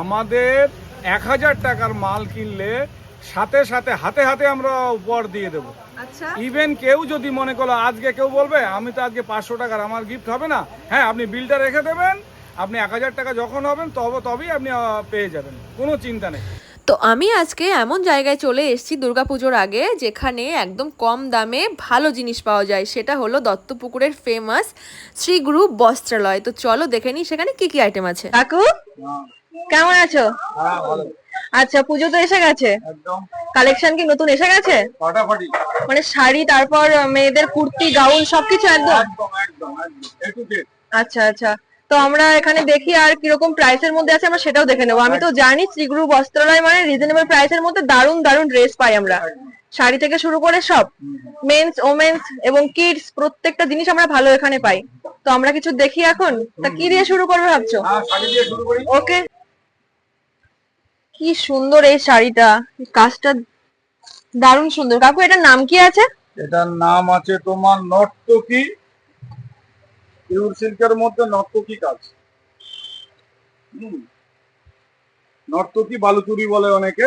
আমাদের এক হাজার টাকার মাল কিনলে সাথে সাথে হাতে হাতে আমরা উপহার দিয়ে দেবো। আচ্ছা। ইভেন কেউ যদি মনে করল আজকে কেউ বলবে আমি তো আজকে পাঁচশো টাকার আমার গিফট হবে না। হ্যাঁ আপনি বিলটা রেখে দেবেন আপনি এক হাজার টাকা যখন হবেন তবে তবেই আপনি পেয়ে যাবেন। কোনো চিন্তা নেই। তো আমি আজকে এমন জায়গায় চলে এসেছি দুর্গাপুজোর আগে যেখানে একদম কম দামে ভালো জিনিস পাওয়া যায়। সেটা হলো দত্তপুকুরের ফেমাস শ্রীগুরু বস্ত্রালয়। তো চলো দেখে নিই সেখানে কি কি আইটেম আছে? কাকু? কেমন আছো? হ্যাঁ আচ্ছা পুজো তো এসে গেছে। কালেকশন কি নতুন এসে গেছে? মানে শাড়ি তারপর মেয়েদের কুর্তি গাউন সবকিছু একদম? আচ্ছা আচ্ছা। তো আমরা এখানে দেখি আর কীরকম প্রাইসের মধ্যে আছে আমরা সেটাও দেখে নেব। আমি তো জানি শ্রীগুরু বস্ত্রালয় মানে রিজনেবল প্রাইসের মধ্যে দারুণ দারুণ ড্রেস পাই আমরা। শাড়ি থেকে শুরু করে সব। মেন্স ওমেন্স এবং কিডস প্রত্যেকটা জিনিস আমরা ভালো এখানে পাই। তো আমরা কিছু দেখি এখন? তা কি দিয়ে শুরু করবে ভাবছ? হ্যাঁ ওকে কি সুন্দর এই শাড়িটা। কাজটা দারুণ সুন্দর। কাকু এটার নাম কি আছে? এটার নাম আছে তোমার নর্তকী। পিওর সিল্কের মধ্যে নর্তকী কাজ। নর্তকী বালুচুরি বলে অনেকে।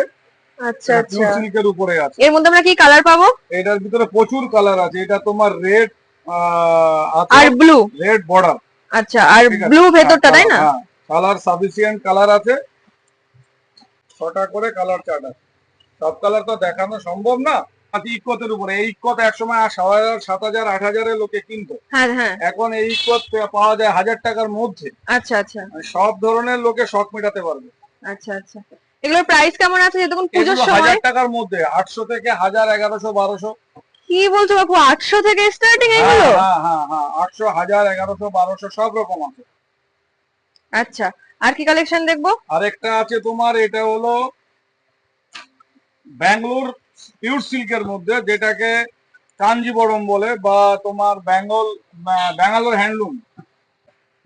আচ্ছা আচ্ছা। সিল্কের উপরে আছে। এর মধ্যে আমরা কি কালার পাবো? এটার ভিতরে প্রচুর কালার আছে। এটা তোমার রেড আর ব্লু রেড বর্ডার আচ্ছা আর ব্লু ভেতরটা তাই না? কালার সাফিসিয়েন্ট কালার আছে। ছটা করে কালার চার্ট আছে। সব কালার তো দেখানো সম্ভব না। ইকতের উপরে এই ইকত একসময় সাত হাজার আট হাজারের লোকে কিনতো। হ্যাঁ হ্যাঁ। এখন এই ইকত পাওয়া যায় হাজার টাকার মধ্যে। আচ্ছা আচ্ছা। মানে সব ধরনের লোকে শখ মেটাতে পারবে। আচ্ছা আচ্ছা। এগুলোর প্রাইস কেমন আছে যতক্ষণ পুজোর সময়? হাজার টাকার মধ্যে আটশো থেকে হাজার এগারোশো বারোশো। কি বলছো বাপু? আটশো থেকে স্টার্টিং হ্যাঁ এগুলো? হ্যাঁ হ্যাঁ হ্যাঁ। আটশো হাজার এগারোশো বারোশো সব রকম আছে। আচ্ছা আর কি কালেকশন দেখব? আরেকটা আছে তোমার এটা হলো ব্যাঙ্গালোর পিওর সিল্কের মধ্যে যেটাকে কাঞ্জিবরম বলে বা তোমার Bengal Bangalore handloom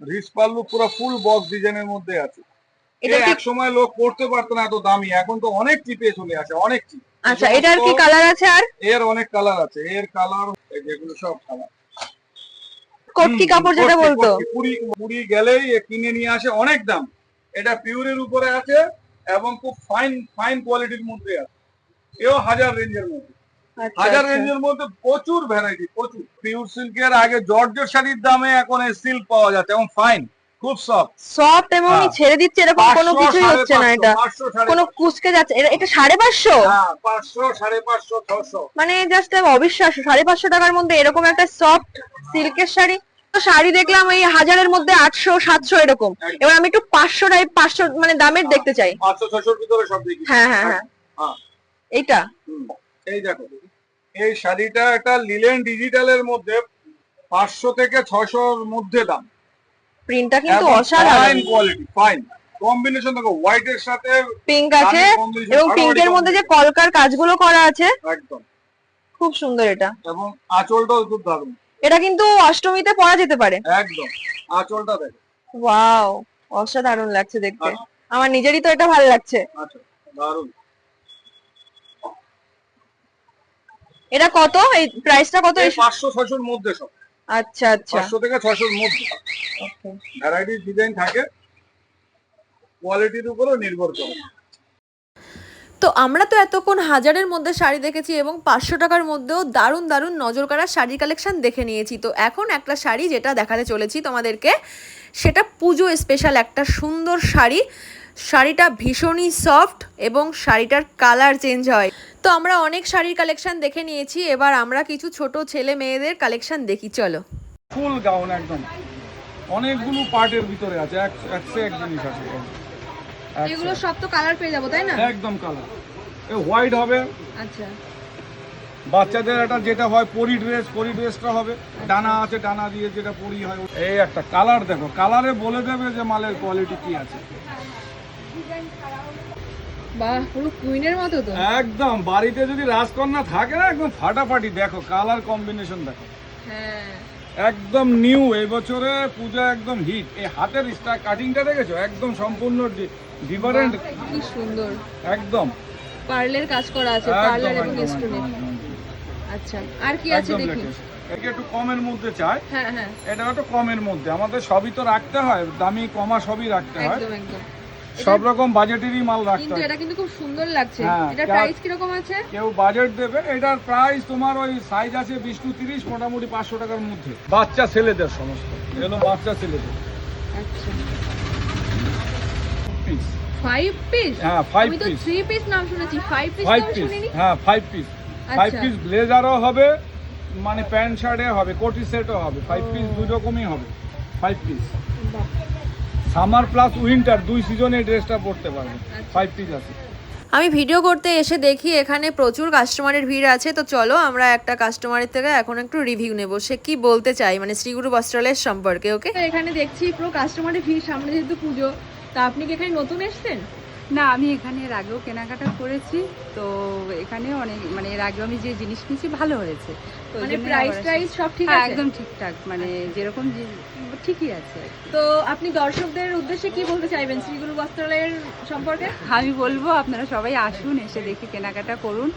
rich pallu পুরো ফুল বক্স ডিজাইনের মধ্যে আছে। এটা এক সময় লোক করতে পারতো না এত দামি এখন তো অনেক চিপে চলে আসে অনেক চিপ আচ্ছা এটার কি কালার আছে আর? এর অনেক কালার আছে এর কালার যেগুলো সব কালার কটকি কাপড় যেটা বলতো। পুরি পুরি গেলেই কিনে নিয়ে আসে অনেক দাম এটা পিওরের উপরে আছে এবং খুব ফাইন ফাইন কোয়ালিটির মধ্যে আছে। এও হাজার রেঞ্জের মধ্যে। আচ্ছা, হাজার আচ্ছা। রেঞ্জের মধ্যে প্রচুর ভ্যারাইটি প্রচুর। পিওর সিল্কের আগে জর্জের শাড়ির দামে এখন সিল্ক পাওয়া যাচ্ছে এবং ফাইন খুব সফট সফট এবং হ্যাঁ। ছেড়ে দিচ্ছে এরকম কোনো কিছুই হচ্ছে না এটা। কোনো কুচকে যাচ্ছে। এটা- সাড়ে পাঁচশো? হ্যাঁ পাঁচশো সাড়ে পাঁচশো ছশো। মানে জাস্ট অবিশ্বাস্য সাড়ে পাঁচশো টাকার মধ্যে এরকম একটা সফট সিল্কের শাড়ি? তো শাড়ি দেখলাম এই হাজারের মধ্যে আটশো সাতশো এরকম। এবার আমি একটু পাঁচশো টাইপ পাঁচশো মানে দামের দেখতে চাই। হ্যাঁ হ্যাঁ হ্যাঁ। হ্যাঁ। এইটা? এই দেখো। এই শাড়িটা একটা লিলেন ডিজিটালের মধ্যে পাঁচশো থেকে ছশোর মধ্যে দাম। প্রিন্টটা কিন্তু অসাধারণ। কোয়ালিটি ফাইন কম্বিনেশন দেখো হোয়াইট এর সাথে পিঙ্ক আছে এবং পিঙ্কের মধ্যে যে কলকার কাজগুলো করা আছে একদম। খুব সুন্দর এটা। এবং আঁচলটাও খুব দারুণ। এটা কিন্তু অষ্টমীতে পরা যেতে পারে। একদম। আঁচলটা দেখো। ওয়াও অসাধারণ লাগছে দেখতে। আচ্ছা। আমার নিজেরই তো এটা ভালো লাগছে। আচ্ছা দারুণ। এটা কত? এই প্রাইসটা কত এই পাঁচশো ছশোর মধ্যে সব। আচ্ছা আচ্ছা। পাঁচশো থেকে ছশোর মধ্যে। ভ্যারাইটি ডিজাইন থাকে কোয়ালিটির উপরও নির্ভর করে। তো আমরা তো এতক্ষণ হাজারের মধ্যে শাড়ি দেখেছি এবং পাঁচশো টাকার মধ্যেও দারুণ দারুণ নজর কাড়া শাড়ির কালেকশন দেখে নিয়েছি। তো এখন একটা শাড়ি যেটা দেখাতে চলেছি তোমাদেরকে সেটা পুজো স্পেশাল একটা সুন্দর শাড়ি। শাড়িটা ভীষণই সফট এবং শাড়িটার কালার চেঞ্জ হয়। তো আমরা অনেক শাড়ির কালেকশন দেখে নিয়েছি এবার আমরা কিছু ছোট ছেলে মেয়েদের কালেকশন দেখি চলো। ফুল গাউন একদম। অনেকগুলো পার্টের ভিতরে আছে এক একশো এক জিনিস আছে। এগুলো সব তো কালার পেয়ে যাব তাই না? একদম কালার এ হোয়াইট হবে। আচ্ছা। বাচ্চাদের একটা যেটা হয় পরি ড্রেস পরি ড্রেসটা হবে। ডানা আছে ডানা দিয়ে যেটা পরি হয় এই একটা কালার দেখো। কালারে বলে দেবে যে মালের কোয়ালিটি কি আছে। বাহ পুরো কুইনের মতো তো। একদম বাড়িতে যদি রাজকন্যা থাকে না একদম ফাটাফাটি। দেখো কালার কম্বিনেশন দেখো। হ্যাঁ। একদম নিউ এই বছরে পূজা একদম হিট। এই হাতের স্টার কাটিংটা দেখেছ? একদম সম্পূর্ণ ডিফারেন্ট কি সুন্দর। একদম। পার্লের কাজ করা আছে পার্লার এবং আচ্ছা আর কি আছে দেখি? একে একটু কমের মধ্যে চাই। হ্যাঁ হ্যাঁ। এটা একটু কমের মধ্যে। আমাদের সবই তো রাখতে হয়। দামি কমা সবই রাখতে হয়। একদম একদম। সব রকম বাজেটেরই মাল রাখতে কিন্তু এটা কিন্তু খুব সুন্দর লাগছে। এটা প্রাইস কীরকম আছে? কেউ বাজেট দেবে এটার প্রাইস তোমার ওই সাইজ আছে বিশ টু তিরিশ মোটামুটি পাঁচশো টাকার মধ্যে। বাচ্চা ছেলেদের সমস্ত এগুলো বাচ্চা ছেলেদের। আচ্ছা। পিস ফাইভ পিস হ্যাঁ ফাইভ আমি তো পিস থ্রি পিস নাম শুনেছি। ফাইভ পিস নাম শুনিনি? হ্যাঁ ফাইভ পিস ফাইভ আচ্ছা। পিস ব্লেজারও হবে মানে প্যান্ট শার্টে হবে কোটি সেটও হবে। ফাইভ পিস দুই রকমই হবে। Five piece summer plus winter দুই সিজনে ড্রেসটা পরতে পারবে। আচ্ছা। ফাইভ পিস আছে। আমি ভিডিও করতে এসে দেখি এখানে প্রচুর কাস্টমারের ভিড় আছে তো চলো আমরা একটা কাস্টমারের থেকে এখন একটু রিভিউ নেব। সে কি বলতে চাই মানে শ্রীগুরু বস্ত্রালয়ের সম্পর্কে ওকে এখানে দেখছি পুরো কাস্টমারের ভিড় সামনে যেহেতু পুজো তা আপনি কি এখানে নতুন এসেছেন? না আমি এখানে এর আগেও কেনাকাটা করেছি তো এখানে অনেক মানে এর আগেও আমি যে জিনিস কিনেছি ভালো হয়েছে তো মানে প্রাইস। টাইস সব ঠিক হ্যাঁ, আছে একদম ঠিকঠাক মানে যেরকম ঠিকই আছে তো আপনি দর্শকদের উদ্দেশ্যে কি বলতে চাইবেন শ্রীগুরু বস্ত্রালয়ের সম্পর্কে আমি বলব আপনারা সবাই আসুন এসে দেখে কেনাকাটা করুন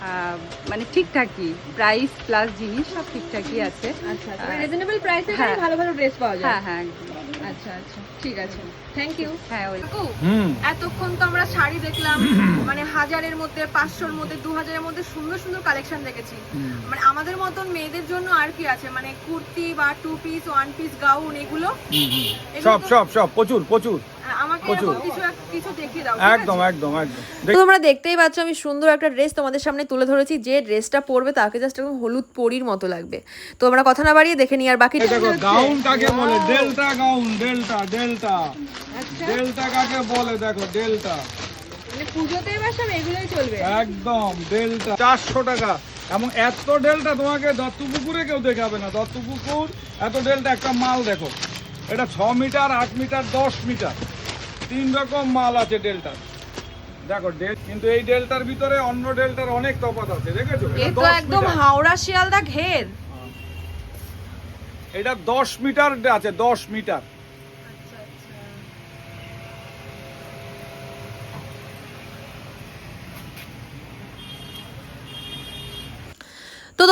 আহ, মানে ঠিকঠাকই প্রাইস প্লাস জিনিস সব ঠিকঠাকই আছে আচ্ছা হ্যাঁ। রিজনেবল প্রাইসে। ভালো ভালো ড্রেস পাওয়া যায় হ্যাঁ হ্যাঁ। আচ্ছা আচ্ছা ঠিক আছে। থ্যাংক ইউ হ্যাঁ ওই এতক্ষণ তো আমরা শাড়ি দেখলাম মানে হাজারের মধ্যে পাঁচশোর মধ্যে দু হাজারের মধ্যে সুন্দর সুন্দর কালেকশন দেখেছি। মানে আমাদের মতন মেয়েদের জন্য আর কি আছে মানে কুর্তি বা two piece one piece gown এগুলো। সব সব সব প্রচুর প্রচুর। আমাকে প্রচুর। এরকম কিছু এক- কিছু দেখিয়ে দাও একদম একদম একদম। তোমরা দেখতেই পাচ্ছ আমি সুন্দর একটা ড্রেস তোমাদের সামনে তুলে ধরেছি। যে ড্রেসটা পরবে তাকে জাস্ট একদম হলুদ পরির মতো লাগবে। তো আমরা কথা না বাড়িয়ে দেখে নিই আর বাকি গাউন কাকে বলে? Delta gown delta delta delta কাকে বলে? দেখো ডেল্টা পুজোতে এবার সব এগুলোই চলবে? একদম ডেল্টা চারশো টাকা। এমন এত ডেল্টা তোমাকে দত্তপুকুরে কেউ দেখাবে না। দত্তপুকুর এত ডেল্টা একটা মাল দেখো। এটা ছ মিটার আট মিটার দশ মিটার। তিন রকম মাল আছে ডেল্টার। দেখো ডেল কিন্তু এই ডেল্টার ভিতরে অন্য ডেল্টার অনেক তফাৎ আছে দেখেছ? এটা একদম হাওড়া শিয়ালদা ঘের। এটা দশ মিটার আছে দশ মিটার।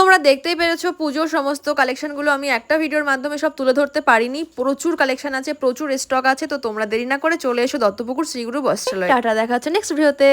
তোমরা দেখতেই পেরেছ, পুজোর সমস্ত কালেকশনগুলো আমি একটা ভিডিওর মাধ্যমে সব তুলে ধরতে পারিনি। প্রচুর কালেকশন আছে, প্রচুর স্টক আছে, তো তোমরা দেরি না করে চলে এসো দত্তপুকুর শ্রীগুরু বস্ত্রালয়। টাটা, দেখা হচ্ছে নেক্সট ভিডিওতে